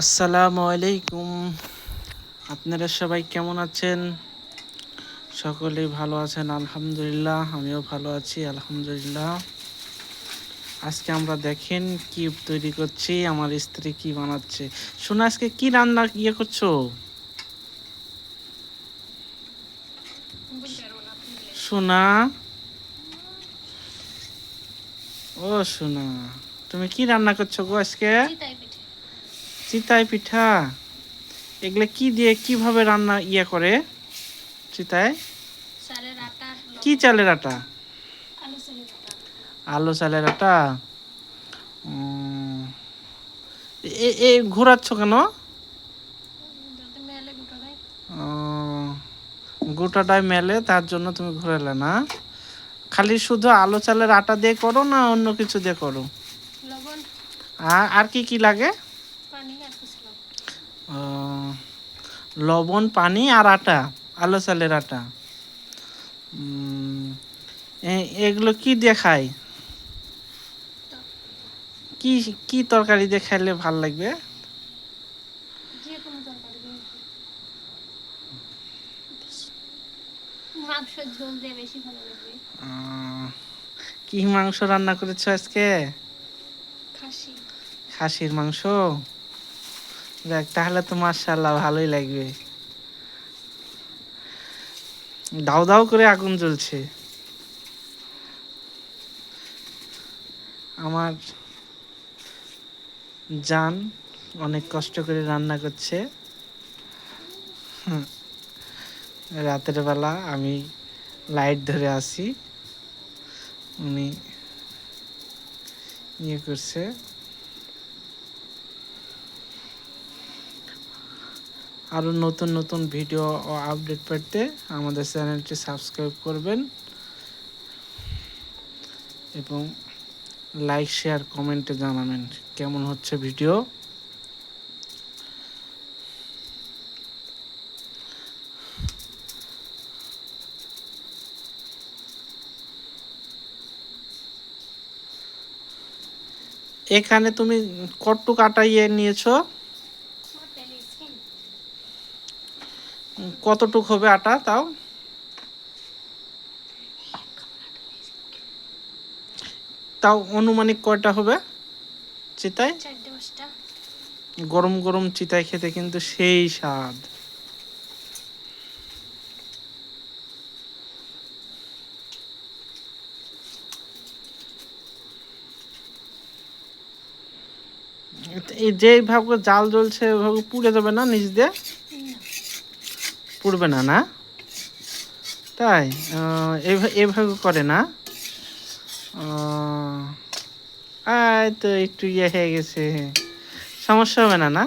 আসসালামু আলাইকুম। আপনারা সবাই কেমন আছেন? সকলেই ভালো আছেন, আলহামদুলিল্লাহ, আমিও ভালো আছি, আলহামদুলিল্লাহ। আজকে আমরা দেখেন কি তৈরি করছি, আমার স্ত্রী কি বানাচ্ছে। শোনা, আজকে কি রান্না ইয়ে করছ? সোনা ও সোনা তুমি কি রান্না করছ গো আজকে? চিতাই পিঠে। এগুলো কি দিয়ে কীভাবে রান্না ইয়ে করে? চিতায়? কি চালের আটা? আলু চালের আটা। এ- ঘোরাচ্ছ কেন? যাতে মেলে ও, গোটাটায় মেলে তার জন্য তুমি ঘুরালে না। খালি শুধু আলু চালের আটা দিয়ে করো না অন্য কিছু দিয়ে করো? আর কি কি লাগে পানি আর কুচলাম ও, লবণ পানি আর আটা আলু চালের আটা। এগুলো কি দেখায় কি কি তরকারি দিয়ে খাইলে ভালো লাগবে? কি মাংস রান্না করেছ আজকে? খাসির মাংস? দেখ, তাহলে তো মার্শাল্লাহ ভালোই লাগবে। দাও দাও করে আগুন জ্বলছে। আমার জান অনেক কষ্ট করে রান্না করছে। রাতের বেলা আমি লাইট ধরে আসি উনি ইয়ে করছে। আরও নতুন নতুন ভিডিও ও আপডেট পেতে আমাদের চ্যানেলটি সাবস্ক্রাইব করবেন এবং লাইক শেয়ার কমেন্টে জানাবেন কেমন হচ্ছে ভিডিও। এখানে তুমি কট্টু কাটা ইয়ে নিয়েছো? কতটুক হবে আটা তাও? তাও অনুমানিক কয়টা হবে চিতায়? গরম গরম চিতায় খেতে কিন্তু সেই স্বাদ। এই যেভাবে জাল জ্বলছে ওইভাবে পুড়ে যাবে না নিচ দিয়ে? পুড়বে না না? তাই? এভাবে করে না? আয় তো একটু ইয়ে হয়ে গেছে। সমস্যা হবে না না?